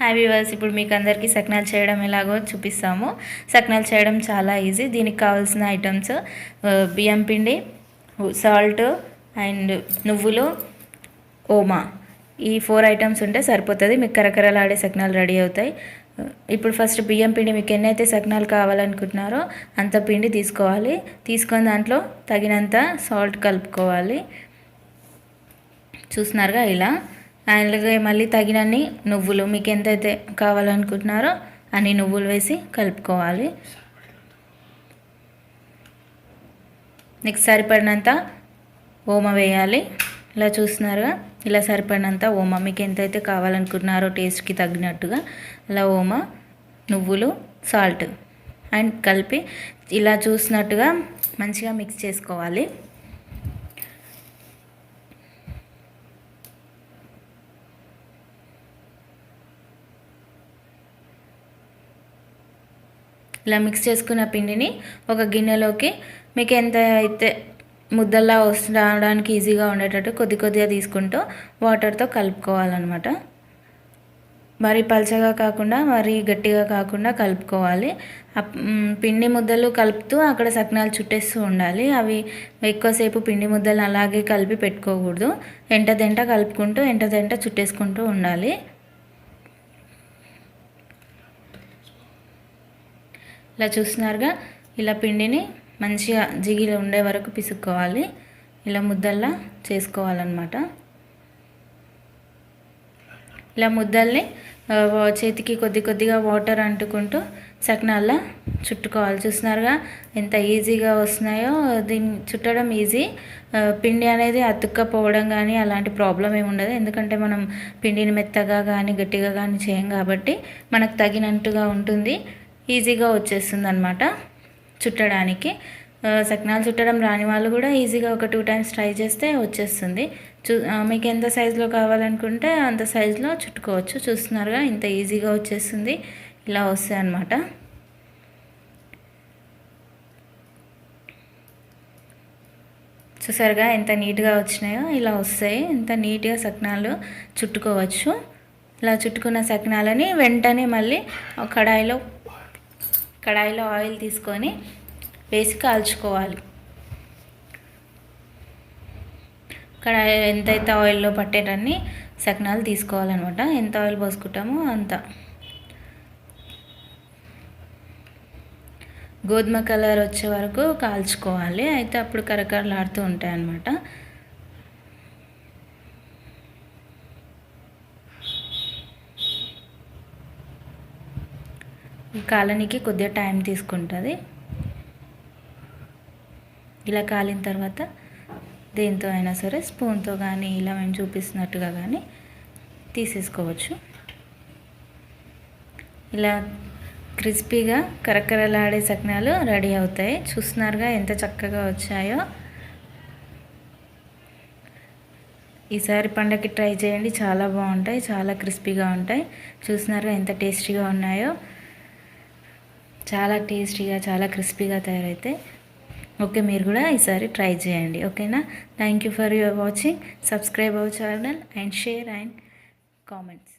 Hi viewers ఇప్పుడు మీకు అందరికీ సక్నాలు చేయడం ఎలాగో చూపిస్తాము. సక్నాలు చేయడం చాలా ఈజీ దీనికి కావాల్సిన ఐటమ్స్ బియ్యం పిండి సాల్ట్ అండ్ నువ్వులు ఓమా. ఈ ఫోర్ ఐటమ్స్ ఉంటే సరిపోతుంది. మీకు కరకరలాడే సక్నాలు రెడీ అవుతాయి. ఇప్పుడు ఫస్ట్ బియ్యం పిండి మీకు ఎన్నైతే సక్నాలు కావాలనుకుంటున్నారో అంత పిండి తీసుకోవాలి. తీసుకొని దాంట్లో తగినంత సాల్ట్ కలుపుకోవాలి. చూస్తున్నారుగా ఇలా. అలాగే మళ్ళీ తగినన్ని నువ్వులు మీకు ఎంతైతే కావాలనుకుంటున్నారో అన్ని నువ్వులు వేసి కలుపుకోవాలి. నెక్స్ట్ సరిపడినంత ఓమ వేయాలి. ఇలా చూస్తున్నారుగా? ఇలా సరిపడినంత ఓమ మీకు ఎంతైతే కావాలనుకుంటున్నారో టేస్ట్కి తగినట్టుగా అలా ఓమ నువ్వులు సాల్ట్ అండ్ కలిపి ఇలా చూసినట్టుగా మంచిగా మిక్స్ చేసుకోవాలి. ఇలా మిక్స్ చేసుకున్న పిండిని ఒక గిన్నెలోకి మీకు ఎంత అయితే ముద్దల్లా వస్తు రావడానికి ఈజీగా ఉండేటట్టు కొద్ది కొద్దిగా తీసుకుంటూ వాటర్తో కలుపుకోవాలన్నమాట. మరీ పలచగా కాకుండా మరీ గట్టిగా కాకుండా కలుపుకోవాలి. పిండి ముద్దలు కలుపుతూ అక్కడ సకినాలు చుట్టేస్తూ ఉండాలి. అవి ఎక్కువసేపు పిండి ముద్దలు అలాగే కలిపి పెట్టుకోకూడదు. ఎంటదెంట కలుపుకుంటూ ఎంటదెంట చుట్టేసుకుంటూ ఉండాలి. ఇలా చూస్తున్నారుగా. ఇలా పిండిని మంచిగా జిగిలి ఉండే వరకు పిసుక్కోవాలి. ఇలా ముద్దల్లా చేసుకోవాలన్నమాట. ఇలా ముద్దల్ని చేతికి కొద్ది కొద్దిగా వాటర్ అంటుకుంటూ సకినాల్లా చుట్టుకోవాలి. చూస్తున్నారుగా ఎంత ఈజీగా వస్తున్నాయో. దీన్ని చుట్టడం ఈజీ. పిండి అనేది అతుక్కపోవడం కానీ అలాంటి ప్రాబ్లం ఏమి ఉండదు. ఎందుకంటే మనం పిండిని మెత్తగా కానీ గట్టిగా కానీ చేయం కాబట్టి మనకు తగినట్టుగా ఉంటుంది. ఈజీగా వచ్చేస్తుంది అనమాట చుట్టడానికి సకినాలు చుట్టడం రాని వాళ్ళు కూడా ఈజీగా ఒక టూ టైమ్స్ ట్రై చేస్తే వచ్చేస్తుంది. చూ మీకు ఎంత సైజులో కావాలనుకుంటే అంత సైజులో చుట్టుకోవచ్చు. చూస్తున్నారుగా ఇంత ఈజీగా వచ్చేస్తుంది. ఇలా వస్తాయి అన్నమాట. చూసారుగా ఎంత నీట్గా వచ్చినాయో ఇలా వస్తాయి. ఎంత నీట్గా సకినాలు చుట్టుకోవచ్చు. ఇలా చుట్టుకున్న సకినాలని వెంటనే మళ్ళీ కడాయిలో కడాయిలో ఆయిల్ తీసుకొని వేసి కాల్చుకోవాలి. కడాయి ఎంతైతే ఆయిల్లో పట్టేటన్ని సకినాలు తీసుకోవాలన్నమాట. ఎంత ఆయిల్ పోసుకుంటామో అంత. గోధుమ కలర్ వచ్చే వరకు కాల్చుకోవాలి. అయితే అప్పుడు కరకరలాడుతూ ఉంటాయి అన్నమాట కాలనికి కొద్దిగా టైం తీసుకుంటుంది. ఇలా కాలిన తర్వాత దేంతో అయినా సరే స్పూన్తో కానీ ఇలా మేము చూపిస్తున్నట్టుగా కానీ తీసేసుకోవచ్చు. ఇలా క్రిస్పీగా కరకరలాడే సకినాలు రెడీ అవుతాయి. చూస్తున్నారుగా ఎంత చక్కగా వచ్చాయో. ఈసారి పండగకి ట్రై చేయండి. చాలా బాగుంటాయి చాలా క్రిస్పీగా ఉంటాయి. చూస్తున్నారుగా ఎంత టేస్టీగా ఉన్నాయో. చాలా టేస్టీగా చాలా క్రిస్పీగా తయారైతే ఓకే మీరు కూడా ఈసారి ట్రై చేయండి ఓకేనా? Thank you for your watching subscribe our channel and share and comments